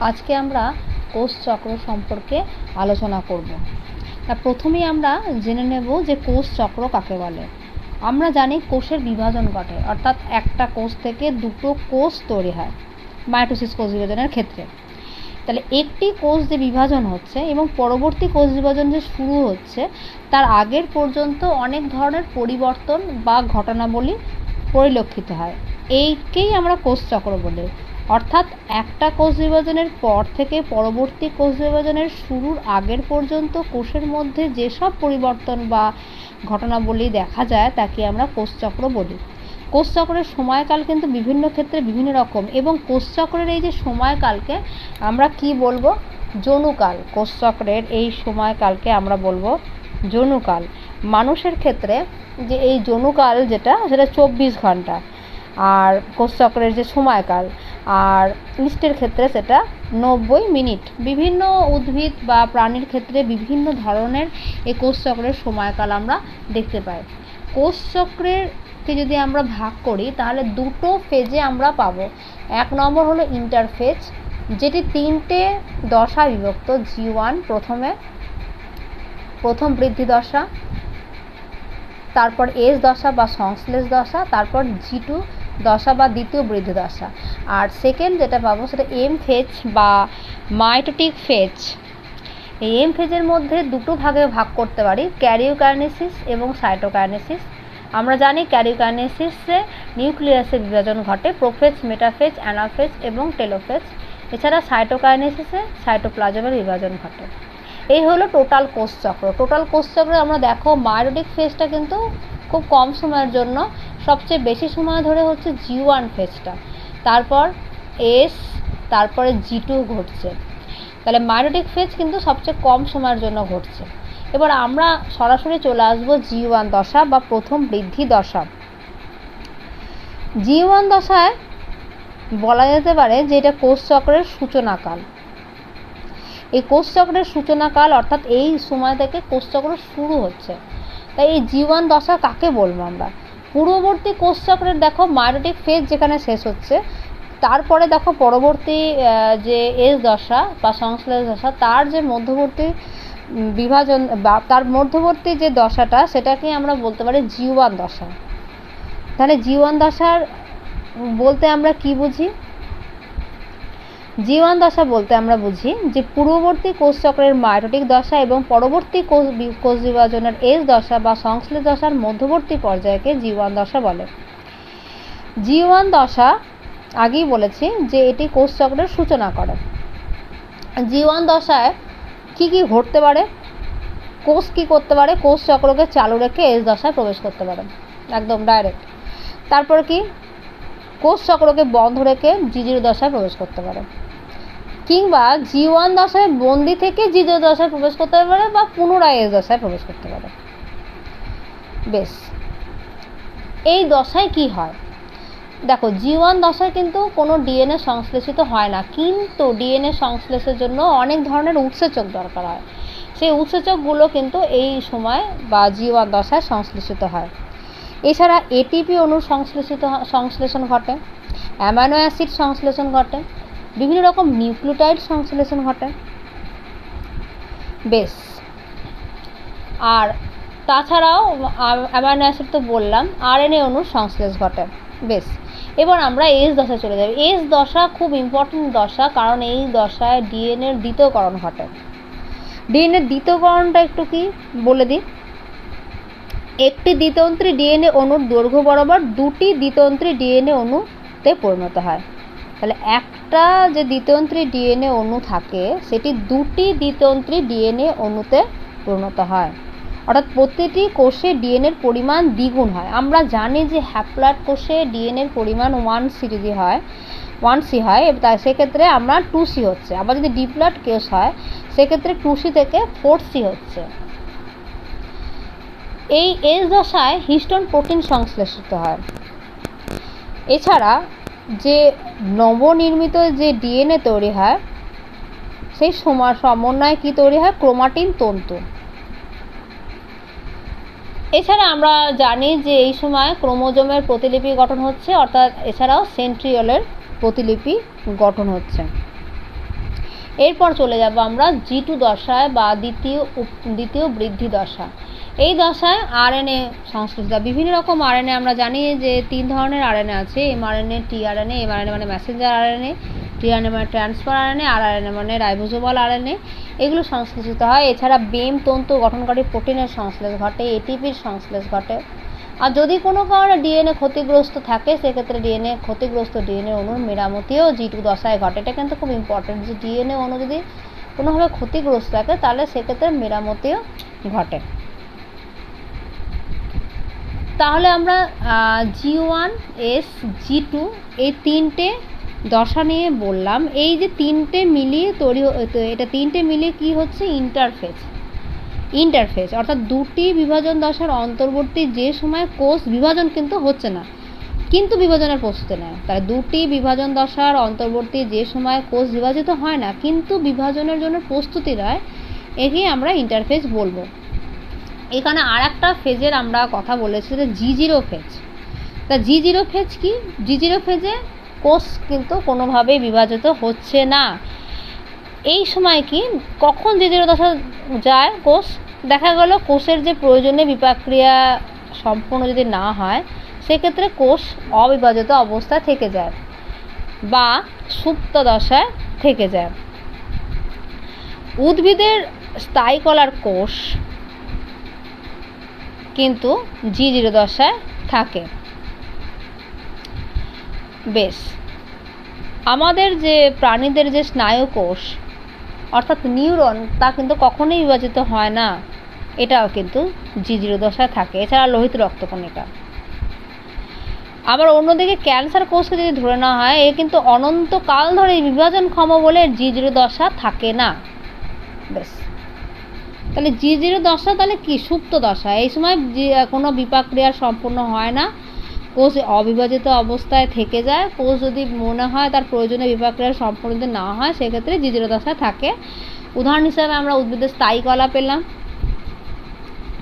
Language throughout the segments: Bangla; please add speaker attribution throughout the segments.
Speaker 1: আজকে আমরা কোষ চক্র সম্পর্কে আলোচনা করব। তা প্রথমেই আমরা জেনে নেব যে কোষ চক্র কাকে বলে। আমরা জানি কোষের বিভাজন ঘটে, অর্থাৎ একটা কোষ থেকে দুটো কোষ তৈরি হয় মাইটোসিস কোষ বিভাজনের ক্ষেত্রে। তাহলে একটি কোষ যে বিভাজন হচ্ছে এবং পরবর্তী কোষ বিভাজন যে শুরু হচ্ছে, তার আগের পর্যন্ত অনেক ধরনের পরিবর্তন বা ঘটনাবলী পরিলক্ষিত হয়। এইকেই আমরা কোষ চক্র বলি। অর্থাৎ একটা কোষ বিভাজনের পর থেকে পরবর্তী কোষ বিভাজনের শুরুর আগের পর্যন্ত কোষের মধ্যে যেসব পরিবর্তন বা ঘটনাবলী দেখা যায়, তাকে আমরা কোষচক্র বলি। কোষচক্রের সময়কাল কিন্তু বিভিন্ন ক্ষেত্রে বিভিন্ন রকম এবং কোষচক্রের এই যে সময়কালকে আমরা কি বলব? জনুকাল কোষচক্রের এই সময়কালকে আমরা বলব জনুকাল মানুষের ক্ষেত্রে যে এই জনুকাল যেটা, সেটা চব্বিশ ঘণ্টা। আর কোষচক্রের যে সময়কাল আর ইস্টের ক্ষেত্রে সেটা নব্বই মিনিট। বিভিন্ন উদ্ভিদ বা প্রাণীর ক্ষেত্রে বিভিন্ন ধরনের এই কোষচক্রের সময়কাল আমরা দেখতে পাই। কোষচক্রেরকে যদি আমরা ভাগ করি, তাহলে দুটো ফেজে আমরা পাবো। এক নম্বর হলো ইন্টারফেজ যেটি তিনটে দশা বিভক্ত জি ওয়ান প্রথমে, প্রথম বৃদ্ধি দশা, তারপর এস দশা বা সংশ্লেষ দশা, তারপর জি টু দশা বা দ্বিতীয় বৃদ্ধি দশা। আর সেকেন্ড যেটা পাবো সেটা এম ফেজ বা মাইটোটিক ফেজ এই এম ফেজের মধ্যে দুটো ভাগে ভাগ করতে পারি ক্যারিওকাইনেসিস এবং সাইটোকাইনেসিস আমরা জানি ক্যারিওকাইনেসিসে নিউক্লিয়াসের বিভাজন ঘটে প্রোফেজ মেটাফেজ অ্যানাফেজ এবং টেলোফেজ এছাড়া সাইটোকাইনেসিসে সাইটোপ্লাজমের বিভাজন ঘটে। এই হলো টোটাল কোষচক্র টোটাল কোষ চক্রে আমরা দেখো মায়োটিক ফেজটা কিন্তু খুব কম সময়ের জন্য সবচেয়ে বেশি সময় ধরে হচ্ছে জি ওয়ান ফেজটা। তারপর এস, তারপরে জি টু ঘটছে। তাহলে মায়োটিক ফেজ কিন্তু সবচেয়ে কম সময়ের জন্য ঘটছে। এবার আমরা সরাসরি চলে আসব জি ওয়ান দশা বা প্রথম বৃদ্ধি দশা। জি ওয়ান দশায় বলা যেতে পারে যে এটা কোষ চক্রের সূচনাকাল। এই কোষচক্রের সূচনাকাল অর্থাৎ এই সময় থেকে কোষচক্র শুরু হচ্ছে। তাই এই জীবন দশা কাকে বলব আমরা? পূর্ববর্তী কোষচক্রের দেখো মায়োটিক ফেজ যেখানে শেষ হচ্ছে, তারপরে দেখো পরবর্তী যে এস দশা বা সংশ্লেষ দশা, তার যে মধ্যবর্তী বিভাজন বা তার মধ্যবর্তী যে দশাটা, সেটাকে আমরা বলতে পারি জীবান দশা। তাহলে জীবন দশার বলতে আমরা কি বুঝি? জীবন দশা বলতে আমরা বুঝি যে পূর্ববর্তী কোষচক্রের মায়োটিক দশা এবং পরবর্তী কোষ কোষ বিভাজনের এস দশা বা সংশ্লেষ দশার মধ্যবর্তী পর্যায়কে জীবন দশা বলে। জীবন দশা আগেই বলেছি যে এটি কোষচক্রের সূচনা করে। জীবন দশায় কি কি ঘটতে পারে? কোষ কি করতে পারে? কোষ চক্রকে চালু রেখে এস দশায় প্রবেশ করতে পারে। একদম ডাইরেক্ট। তারপর কি? কোষ চক্রকে বন্ধ রেখে জিজির দশায় প্রবেশ করতে পারে। কিংবা জি ওয়ান দশায় বন্দি থেকে জি জিজো দশায় প্রবেশ করতে পারে বা পুনরায় এস দশায় প্রবেশ করতে পারে। বেশ। এই দশায় কি হয়? দেখো জি ওয়ান দশায় কিন্তু কোনো ডিএনএ সংশ্লেষিত হয় না, কিন্তু ডিএনএ সংশ্লেষের জন্য অনেক ধরনের উৎসেচক দরকার হয়। সেই উৎসেচকগুলো কিন্তু এই সময় বা জি ওয়ান দশায় সংশ্লেষিত হয়। এছাড়া এটিপি অণু সংশ্লেষিত, সংশ্লেষণ ঘটে, অ্যামাইনো অ্যাসিড সংশ্লেষণ ঘটে বিভিন্ন রকম নিউক্লিওটাইড সংশ্লেষণ ঘটে। বেশ। আর তাছাড়াও অ্যামাইনো অ্যাসিড তো বললাম আর আরএনএ অণুর সংশ্লেষ ঘটে। বেশ। এবার আমরা এস দশায় চলে যাব এস দশা খুব ইম্পর্টেন্ট দশা, কারণ এই দশায় ডিএনএর দ্বিতীয়করণ ঘটে। ডিএনএর দ্বিতীয়করণটা একটু কি বলে দিই? একটি দ্বিতন্ত্রী ডিএনএ অণুর দৈর্ঘ্য বরাবর দুটি দ্বিতন্ত্রী ডিএনএ অণুতে পরিণত হয়। তাহলে একটা যে দ্বিতন্ত্রী ডিএনএ অণু থাকে, সেটি দুটি দ্বিতন্ত্রী ডিএনএ অণুতে পরিণত হয়। অর্থাৎ প্রতিটি কোষে ডিএনএর পরিমাণ দ্বিগুণ হয়। আমরা জানি যে হ্যাপ্লয়েড কোষে ডিএনএর পরিমাণ ওয়ান সি যদি হয়, ওয়ান সি হয় তাই সেক্ষেত্রে আমরা টু সি হচ্ছে। আবার যদি ডিপ্লয়েড কেস হয়, সেক্ষেত্রে টু সি থেকে ফোর সি হচ্ছে। এই এস দশায় হিস্টোন প্রোটিন সংশ্লেষিত হয়। এছাড়া যে নবনির্মিত যে ডিএনএ তৈরি হয়, সেই সমন্বয়ে কী তৈরি হয়? ক্রোমাটিন তন্তু। এছাড়া আমরা জানি যে এই সময় ক্রোমোজোমের প্রতিলিপি গঠন হচ্ছে, অর্থাৎ এছাড়াও সেন্ট্রিওলের প্রতিলিপি গঠন হচ্ছে। এরপর চলে যাব আমরা জি টু দশায় বা দ্বিতীয় দ্বিতীয় বৃদ্ধি দশা। এই দশায় আরএনএ সংশ্লিষ্ট বিভিন্ন রকম আরএনএ আমরা জানি যে তিন ধরনের আরএনএ আছে। এমআরএনএ, টিআরএনএ, এমআরএনএ মানে মেসেঞ্জার আরএনএ, টিআরএনএ মানে ট্রান্সফার আরএনএ, আর আরএনএ মানে রাইবোজোমাল আরএনএ। এগুলো সংশ্লেষিত হয়। এছাড়া বেম তন্তু গঠনকারী প্রোটিনের সংশ্লেষ ঘটে এটিপির সংশ্লেষ ঘটে। আর যদি কোনো কারণে ডিএনএ ক্ষতিগ্রস্ত থাকে, সেক্ষেত্রে ডিএনএ ক্ষতিগ্রস্ত ডিএনএ অণুর মেরামতিও জি টু দশায় ঘটে। এটা কিন্তু খুব ইম্পর্টেন্ট যে ডিএনএ অণু যদি কোনোভাবে ক্ষতিগ্রস্ত থাকে, তাহলে সেক্ষেত্রে মেরামতিও ঘটে। তাহলে আমরা G one S G two এই তিনটে দশা নিয়ে বললাম। এই যে তিনটে মিলিয়ে তৈরি এটা তিনটে মিলিয়ে কি হচ্ছে? ইন্টারফেস ইন্টারফেস অর্থাৎ দুটি বিভাজন দশার অন্তর্বর্তী যে সময় কোষ বিভাজন কিন্তু হচ্ছে না, কিন্তু বিভাজনের প্রস্তুতি নেয়। তাই দুটি বিভাজন দশার অন্তর্বর্তী যে সময় কোষ বিভাজিত হয় না, কিন্তু বিভাজনের জন্য প্রস্তুতি নেয়, একেই আমরা ইন্টারফেস বলব। এখানে আর একটা ফেজের আমরা কথা বলেছি, যে জি জিরো ফেজ। তা জি জিরো ফেজ কি? জি জিরো ফেজে কোষ কিন্তু কোনোভাবেই বিভাজিত হচ্ছে না। এই সময় কি? কখন জি জিরো দশা যায় কোষ? দেখা গেল কোষের যে প্রয়োজনীয় বিপাক্রিয়া সম্পূর্ণ যদি না হয়, সেক্ষেত্রে কোষ অবিভাজিত অবস্থা থেকে যায় বা সুপ্ত দশায় থেকে যায়। উদ্ভিদের স্থায়ী কলার কোষ কিন্তু জি জিরো দশায় থাকে। বেশ, আমাদের যে প্রাণীদের যে স্নায়ু কোষ অর্থাৎ নিউরন, তা কিন্তু কখনোই বিভাজিত হয় না। এটাও কিন্তু জি জিরো দশায় থাকে। এছাড়া লোহিত রক্তকণিকা। আবার অন্যদিকে ক্যান্সার কোষকে যদি ধরে নেওয়া হয়, এ কিন্তু অনন্তকাল ধরে বিভাজনক্ষম বলে জি জিরো দশা থাকে না। বেশ। তাহলে জি জিরো দশা তাহলে কি? সুপ্ত দশা। এই সময় কোনো বিপাক্রিয়া সম্পূর্ণ হয় না। কোষ অবিভাজিত অবস্থায় থেকে যায়। কোষ যদি মনে হয় তার প্রয়োজনীয় বিপাক্রিয়া সম্পূর্ণ যদি না হয়, সেক্ষেত্রে জি জিরো দশা থাকে। উদাহরণ হিসাবে আমরা উদ্ভিদের স্থায়ী কলা পেলাম।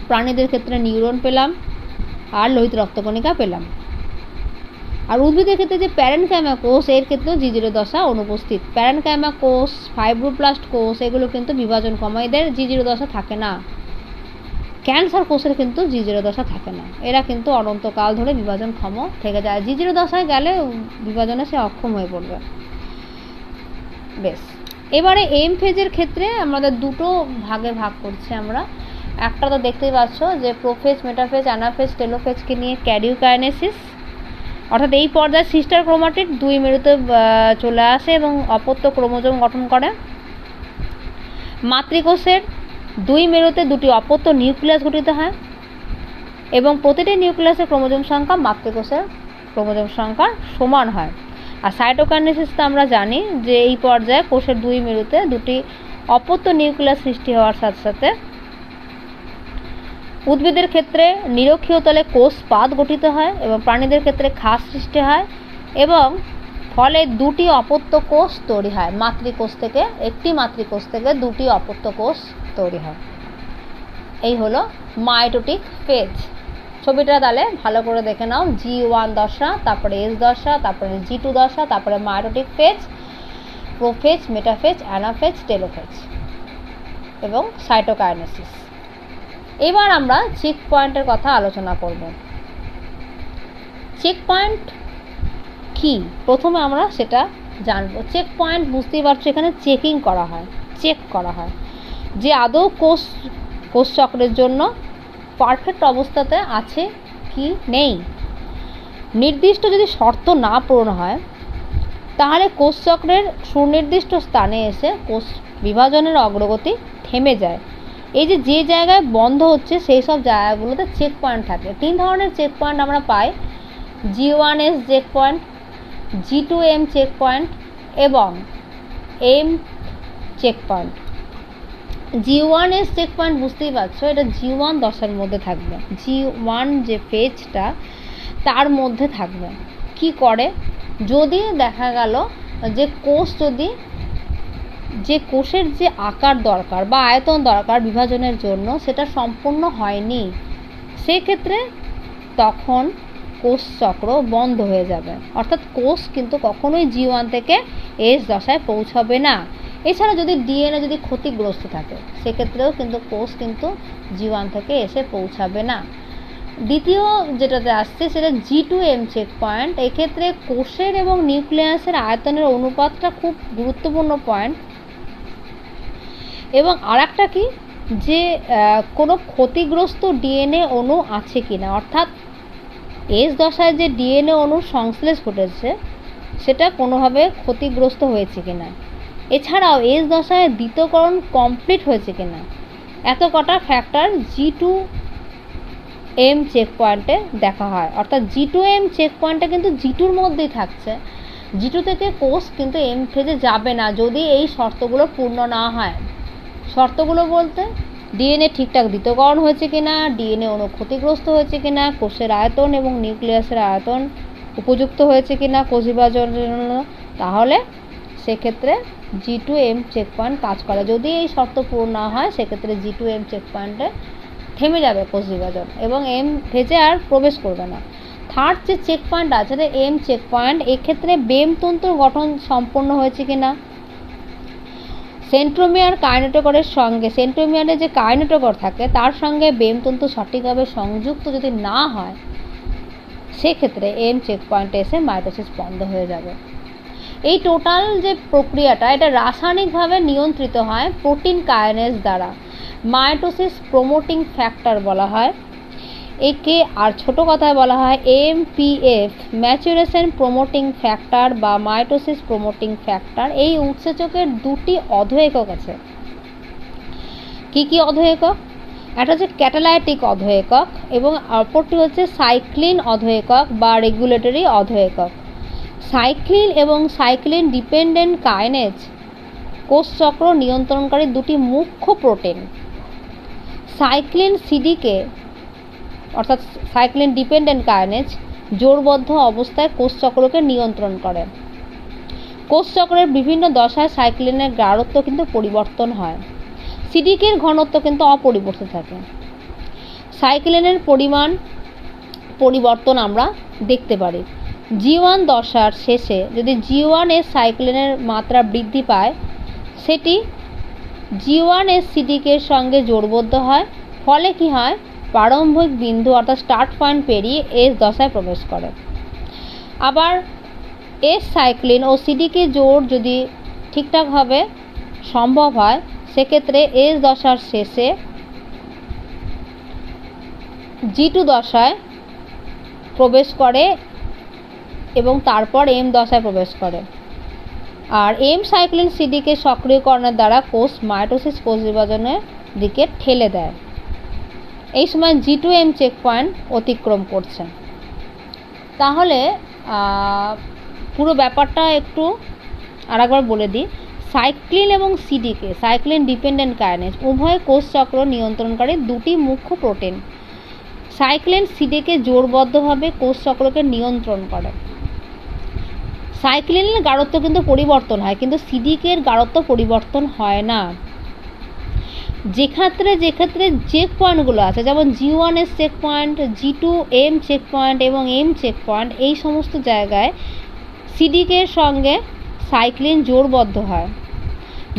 Speaker 1: প্রাণীদের ক্ষেত্রে নিউরন পেলাম। আর লোহিত রক্তকণিকা পেলাম। আর উদ্ভিদের ক্ষেত্রে যে প্যারেনক্যামা কোষ এর ক্ষেত্রেও জি জিরো দশা অনুপস্থিত। প্যারেনক্যামা কোষ ফাইব্রোপ্লাস্ট কোষ এগুলো কিন্তু বিভাজন কমা এদের জি জিরো দশা থাকে না। ক্যান্সার কোষের কিন্তু জি জিরো দশা থাকে না। এরা কিন্তু অনন্তকাল ধরে বিভাজন ক্ষম থেকে যায়। জি জিরো দশায় গেলে বিভাজনে সে অক্ষম হয়ে পড়বে। বেশ। এবারে এম ফেজের ক্ষেত্রে আমাদের দুটো ভাগে ভাগ করছি আমরা। একটা তো দেখতেই পাচ্ছ যে প্রোফেজ, মেটাফেজ, অ্যানাফেজ, টেলোফেজকে নিয়ে ক্যারিওকাইনেসিস অর্থাৎ এই পর্যায়ে সিস্টার ক্রোমাটিড দুই মেরুতে চলে আসে এবং অপত্য ক্রোমোজোম গঠন করে। মাতৃকোষের দুই মেরুতে দুটি অপত্য নিউক্লিয়াস গঠিত হয় এবং প্রতিটি নিউক্লিয়াসের ক্রোমোজোম সংখ্যা মাতৃকোষের ক্রোমোজোম সংখ্যার সমান হয়। আর সাইটোকাইনেসিসটা আমরা জানি যে এই পর্যায়ে কোষের দুই মেরুতে দুটি অপত্য নিউক্লিয়াস সৃষ্টি হওয়ার সাথে সাথে উদ্ভিদের ক্ষেত্রে নিরক্ষীয় তলে কোষ পাত গঠিত হয় এবং প্রাণীদের ক্ষেত্রে খাস সৃষ্টি হয় এবং ফলে দুটি অপত্য কোষ তৈরি হয়। মাতৃকোষ থেকে একটি মাতৃকোষ থেকে দুটি অপত্য কোষ তৈরি হয়। এই হলো মাইটোটিক ফেজ। ছবিটা তাহলে ভালো করে দেখে নাও। জি ওয়ান দশা, তারপরে এস দশা, তারপরে জি টু দশা, তারপরে mitotic phase, prophase, metaphase, anaphase, telophase এবং সাইটোকাইনেসিস। এবার আমরা চেক পয়েন্টের কথা আলোচনা করব। চেক পয়েন্ট কি? প্রথমে আমরা সেটা জানব। চেক পয়েন্ট বুঝতেই পারছ, এখানে চেকিং করা হয় চেক করা হয়। যে আদৌ কোষ কোষ চক্রের জন্য পারফেক্ট অবস্থাতে আছে কি নেই? নির্দিষ্ট যদি শর্ত না পূরণ হয়, তাহলে কোষ চক্রের সুনির্দিষ্ট স্থানে এসে কোষ বিভাজনের অগ্রগতি থেমে যায়। এই যে যে জায়গায় বন্ধ হচ্ছে, সেই সব জায়গাগুলোতে চেক পয়েন্ট থাকে। তিন ধরনের চেক পয়েন্ট আমরা পাই। G one S check point G two M check point এবং M check point G one S check point বুঝতেই পারছ, এটা জি ওয়ান দশের মধ্যে থাকবে। জি ওয়ান যে ফেজটা তার মধ্যে থাকবে। কি করে? যদি দেখা গেল যে কোষ যদি যে কোষের যে আকার দরকার বা আয়তন দরকার বিভাজনের জন্য সেটা সম্পূর্ণ হয়নি। সেক্ষেত্রে তখন কোষ চক্র বন্ধ হয়ে যাবে। অর্থাৎ কোষ কিন্তু কখনোই জি ওয়ান থেকে এস দশায় পৌঁছাবে না। এছাড়া যদি ডিএনএ যদি ক্ষতিগ্রস্ত থাকে, সেক্ষেত্রেও কিন্তু কোষ কিন্তু জীবন থেকে এসে পৌঁছাবে না। দ্বিতীয় যেটাতে আসছে, সেটা G two M check point এক্ষেত্রে কোষের এবং নিউক্লিয়াসের আয়তনের অনুপাতটা খুব গুরুত্বপূর্ণ পয়েন্ট এবং আর একটা কি? যে কোনো ক্ষতিগ্রস্ত ডিএনএ অণু আছে কি না অর্থাৎ এস দশায় যে ডিএনএ অণুর সংশ্লেষ ঘটেছে, সেটা কোনোভাবে ক্ষতিগ্রস্ত হয়েছে কি না এছাড়াও এস দশায় দ্বিতীয়করণ কমপ্লিট হয়েছে কি না এত কটা factor G two M check পয়েন্টে দেখা হয়। অর্থাৎ জি টু এম চেক পয়েন্টটা কিন্তু জি টুর মধ্যেই থাকছে। জি টু থেকে কোষ কিন্তু এম ফেজে যাবে না যদি এই শর্তগুলো পূর্ণ না হয়। শর্তগুলো বলতে ডিএনএ ঠিকঠাক দ্বিতীয়করণ হয়েছে কিনা, ডিএনএ অণু ক্ষতিগ্রস্ত হয়েছে কিনা, কোষের আয়তন এবং নিউক্লিয়াসের আয়তন উপযুক্ত হয়েছে কিনা কোষ বিভাজনের জন্য তাহলে সেক্ষেত্রে G two M check point কাজ করে। যদি এই শর্ত পূরণ না হয়, সেক্ষেত্রে জি টু এম চেক পয়েন্টে থেমে যাবে কোষ বিভাজন এবং এম ভেজে আর প্রবেশ করবে না। থার্ড যে চেক পয়েন্ট আছে এম চেক পয়েন্ট এক্ষেত্রে বেম তন্তুর গঠন সম্পন্ন হয়েছে কিনা সেন্ট্রোমিয়ার কাইনেটোকরের সঙ্গে, সেন্ট্রোমিয়ারে যে কাইনেটোকর থাকে, তার সঙ্গে বেমতন্তু সঠিকভাবে সংযুক্ত যদি না হয়, সেক্ষেত্রে এম চেক পয়েন্টে এসে মাইটোসিস বন্ধ হয়ে যাবে। এই টোটাল যে প্রক্রিয়াটা, এটা রাসায়নিকভাবে নিয়ন্ত্রিত হয় প্রোটিন কায়নেজ দ্বারা। মাইটোসিস প্রোমোটিং ফ্যাক্টর বলা হয়। একে আর ছোট কথায় বলা হয় এমপিএফ ম্যাচুরেশন প্রোমোটিং ফ্যাক্টর বা মাইটোসিস প্রোমোটিং ফ্যাক্টর এই উৎসেচকের দুটি অধ একক আছে। কি কি অধ একক একটা হচ্ছে ক্যাটালাইটিক অধ একক এবং অপরটি হচ্ছে সাইক্লিন অধ একক বা রেগুলেটরি অধ একক সাইক্লিন এবং সাইক্লিন ডিপেন্ডেন্ট কাইনেজ কোষচক্র নিয়ন্ত্রণকারী দুটি মুখ্য প্রোটিন সাইক্লিন সিডিকে অর্থাৎ সাইক্লিন ডিপেন্ডেন্ট কায়নেজ জোরবদ্ধ অবস্থায় কোষচক্রকে নিয়ন্ত্রণ করে। কোষচক্রের বিভিন্ন দশায় সাইক্লিনের গাঢ়ত্ব কিন্তু পরিবর্তন হয়। সিডিকের ঘনত্ব কিন্তু অপরিবর্তিত থাকে। সাইক্লিনের পরিমাণ পরিবর্তন আমরা দেখতে পারি। জি ওয়ান দশার শেষে যদি জি ওয়ান ওয়ানের সাইক্লিনের মাত্রা বৃদ্ধি পায়, সেটি জি ওয়ান এস সিডিকের সঙ্গে জোরবদ্ধ হয়। ফলে কি হয়? প্রারম্ভিক বিন্দু অর্থাৎ স্টার্ট পয়েন্ট পেরিয়ে এস দশায় প্রবেশ করে। আবার এস সাইক্লিন ও সিডিকে জোর যদি ঠিকঠাকভাবে সম্ভব হয়, সেক্ষেত্রে এস দশার শেষে জি টু দশায় প্রবেশ করে এবং তারপর এম দশায় প্রবেশ করে। আর এম সাইক্লিন সিডিকে সক্রিয়করণের দ্বারা কোষ মাইটোসিস কোষ বিভাজনের দিকে ঠেলে দেয়। এই সময় G two M check point অতিক্রম করছে। তাহলে পুরো ব্যাপারটা একটু আরেকবার বলে দিই। সাইক্লিন এবং সিডিকে সাইক্লিন ডিপেন্ডেন্ট কায়নেজ, উভয় কোষ চক্র নিয়ন্ত্রণকারী দুটি মুখ্য প্রোটিন। সাইক্লিন সিডিকে জোরবদ্ধভাবে কোষ চক্রকে নিয়ন্ত্রণ করে। সাইক্লিনের গাঢ়ত্ব কিন্তু পরিবর্তন হয়, কিন্তু সিডিকের গাঢ়ত্ব পরিবর্তন হয় না। যেক্ষেত্রে যেক্ষেত্রে চেক পয়েন্টগুলো আছে, যেমন G one S check point G two M check point এবং এম চেক পয়েন্ট এই সমস্ত জায়গায় সিডিকের সঙ্গে সাইক্লিন জোরবদ্ধ হয়।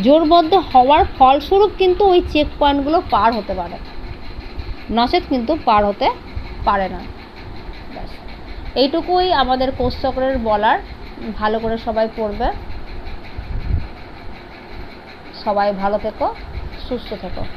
Speaker 1: জোরবদ্ধ হওয়ার ফলস্বরূপ কিন্তু ওই চেক পয়েন্টগুলো পার হতে পারে। নচেত কিন্তু পার হতে পারে না। এইটুকুই আমাদের কোষচক্রের বলার। ভালো করে সবাই পড়বে। সবাই ভালো থেকো। সুস্থ থেকো।